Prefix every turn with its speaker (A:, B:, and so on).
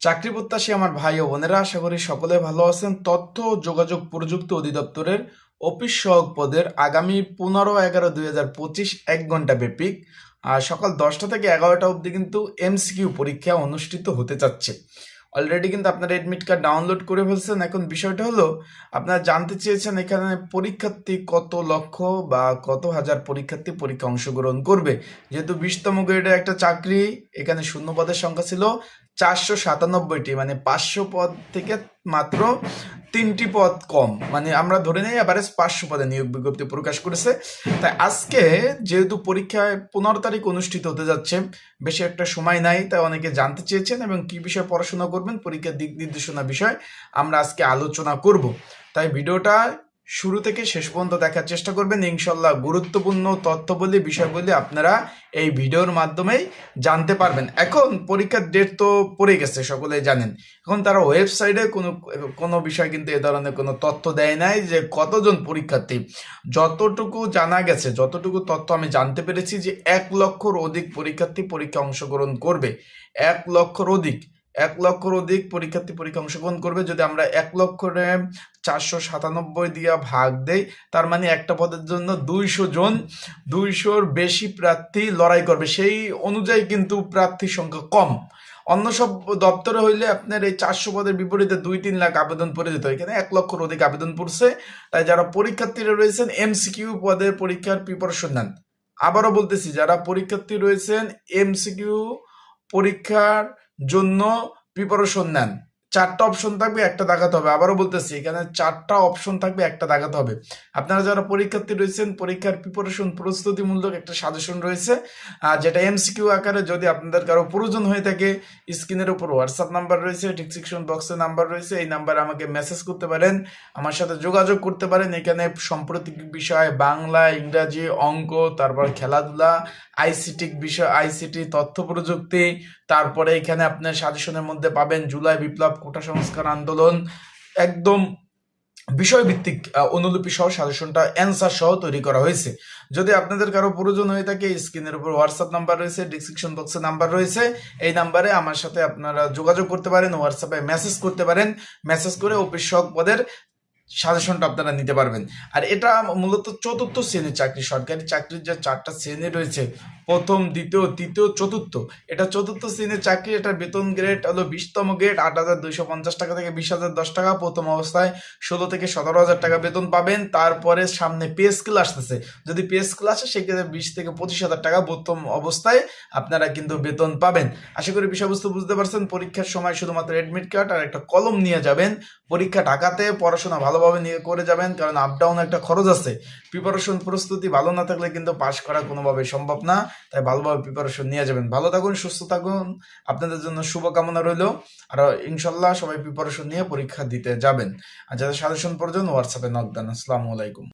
A: চাকরি প্রত্যাশী আমার ভাই ও বোনেরা, আশা করি সকলে ভালো আছেন। তথ্য যোগাযোগ প্রযুক্তি অধিদপ্তরের অফিস সহক পদের আগামী পনেরো এগারো দুই হাজার পঁচিশ এক ঘণ্টা ব্যাপিক সকাল দশটা থেকে এগারোটা অবধি কিন্তু এমসিকিউ পরীক্ষা অনুষ্ঠিত হতে যাচ্ছে অলরেডি কিন্তু আপনারা এডমিট কার্ড ডাউনলোড করে ফেলছেন। এখন বিষয়টা হলো, আপনারা জানতে চেয়েছেন এখানে পরীক্ষার্থী কত লক্ষ বা কত হাজার পরীক্ষার্থী পরীক্ষা অংশগ্রহণ করবে। যেহেতু বিশতম গ্রেডের একটা চাকরি, এখানে শূন্য পদের সংখ্যা ছিল চারশো সাতানব্বইটি মানে পাঁচশো পদ থেকে মাত্র তিনটি পদ কম। মানে আমরা ধরে নেই এবারে পাঁচশো পদে নিয়োগ বিজ্ঞপ্তি প্রকাশ করেছে। তাই আজকে যেহেতু পরীক্ষায় পনেরো তারিখ অনুষ্ঠিত হতে যাচ্ছে, বেশি একটা সময় নাই, তাই অনেকে জানতে চেয়েছেন এবং কি বিষয়ে পড়াশোনা করবেন, পরীক্ষার দিক নির্দেশনা বিষয় আমরা আজকে আলোচনা করব। তাই ভিডিওটা শুরু থেকে শেষ পর্যন্ত দেখার চেষ্টা করবেন। ইনশাল্লাহ গুরুত্বপূর্ণ তথ্যবলী বিষয়গুলি আপনারা এই ভিডিওর মাধ্যমেই জানতে পারবেন। এখন পরীক্ষার ডেট তো পড়ে গেছে, সকলেই জানেন। এখন তারা ওয়েবসাইটে কোনো কোনো বিষয় কিন্তু এ ধরনের কোনো তথ্য দেয় নাই যে কতজন পরীক্ষার্থী। যতটুকু জানা গেছে, যতটুকু তথ্য আমি জানতে পেরেছি যে এক লক্ষর অধিক পরীক্ষার্থী পরীক্ষা অংশগ্রহণ করবে। এক লক্ষর অধিক। এক লক্ষর অধিক পরীক্ষার্থী পরীক্ষা অংশগ্রহণ করবে। যদি আমরা এক লক্ষরে চারশো সাতানব্বই দিয়া ভাগ দেই, তার মানে একটা পদের জন্য দুইশো জন, দুইশোর বেশি প্রার্থী লড়াই করবে। সেই অনুযায়ী কিন্তু প্রার্থীর সংখ্যা কম। অন্য সব দপ্তরে হইলে আপনার এই চারশো পদের বিপরীতে দুই তিন লাখ আবেদন পড়ে যেত এখানে এক লক্ষর অধিক আবেদন পড়ছে। তাই যারা পরীক্ষার্থীরা রয়েছেন, এমসিকিউ পদের পরীক্ষার প্রিপারেশন নেন। আবারও বলতেছি, যারা পরীক্ষার্থী রয়েছেন, এমসিকিউ পরীক্ষার জন্য প্রিপারেশন নেন। চারটা অপশন থাকবে, একটা দেখাতে হবে। আবারও বলতেছি, এখানে চারটা অপশন থাকবে, একটা দেখাতে হবে। আপনারা যারা পরীক্ষার্থী রয়েছেন, পরীক্ষার প্রিপারেশন প্রস্তুতিমূলক একটা সাজেশন রয়েছে যেটা এমসিকিউ আকারে যদি আপনাদের কারও প্রয়োজন হয়ে থাকে, স্ক্রিনের উপর হোয়াটসঅ্যাপ নাম্বার রয়েছে ডিসক্রিপশন বক্সে নাম্বার রয়েছে, এই নাম্বারে আমাকে মেসেজ করতে পারেন, আমার সাথে যোগাযোগ করতে পারেন। এখানে সাম্প্রতিক বিষয়, বাংলা, ইংরাজি, অঙ্ক, তারপর খেলাধুলা আইসিটি বিষয় আইসিটি তথ্য প্রযুক্তি, তারপরে এখানে আপনার সাজেশনের মধ্যে পাবেন জুলাই বিপ্লব কোটা সংস্কার আন্দোলন। একদম বিষয়ভিত্তিক অনুলিপি সহ সাজেশনটা অ্যান্সার সহ তৈরি করা হয়েছে। যদি আপনাদের কারও প্রয়োজন হয়ে থাকে, স্ক্রিনের উপর হোয়াটসঅ্যাপ নাম্বার রয়েছে ডিসক্রিপশন বক্সে নাম্বার রয়েছে। এই নাম্বারে আমার সাথে আপনারা যোগাযোগ করতে পারেন হোয়াটসঅ্যাপে মেসেজ করতে পারেন। মেসেজ করে অফিস সহক পদের সাজেশনটা আপনারা নিতে পারবেন। আর এটা মূলত চতুর্থ শ্রেণির চাকরি। সরকারি চাকরির যে চারটা শ্রেণি রয়েছে প্রথম, দ্বিতীয়, তৃতীয়, চতুর্থ। এটা চতুর্থ শ্রেণির চাকরি এটার বেতন গ্রেড হলো বিশতম গ্রেড আট হাজার দুইশো পঞ্চাশ টাকা থেকে বিশ হাজার দশ টাকা। প্রথম অবস্থায় ষোলো থেকে সতেরো হাজার টাকা বেতন পাবেন। তারপরে সামনে পে স্কেল আসতেছে। যদি পে স্কেল আসে, সেক্ষেত্রে বিশ থেকে পঁচিশ হাজার টাকা প্রথম অবস্থায় আপনারা কিন্তু বেতন পাবেন। আশা করি বিষয়বস্তু বুঝতে পারছেন। পরীক্ষার সময় শুধুমাত্র এডমিট কার্ড আর একটা কলম নিয়ে যাবেন। পরীক্ষা ঢাকাতে পড়াশোনা ভালোভাবে নিয়ে করে যাবেন, কারণ আপ ডাউন একটা খরচ আছে। প্রিপারেশন প্রস্তুতি ভালো না থাকলে কিন্তু পাশ করা কোনোভাবে সম্ভব না। তাই ভালোভাবে প্রিপারেশন নিয়ে যাবেন। ভালো থাকুন, সুস্থ থাকুন। আপনাদের জন্য শুভকামনা রইল। আর ইনশাল্লাহ সবাই প্রিপারেশন নিয়ে পরীক্ষা দিতে যাবেন। আর যাদের সাজেশন পর্যন্ত হোয়াটসঅ্যাপে নক দেন আসসালামু আলাইকুম।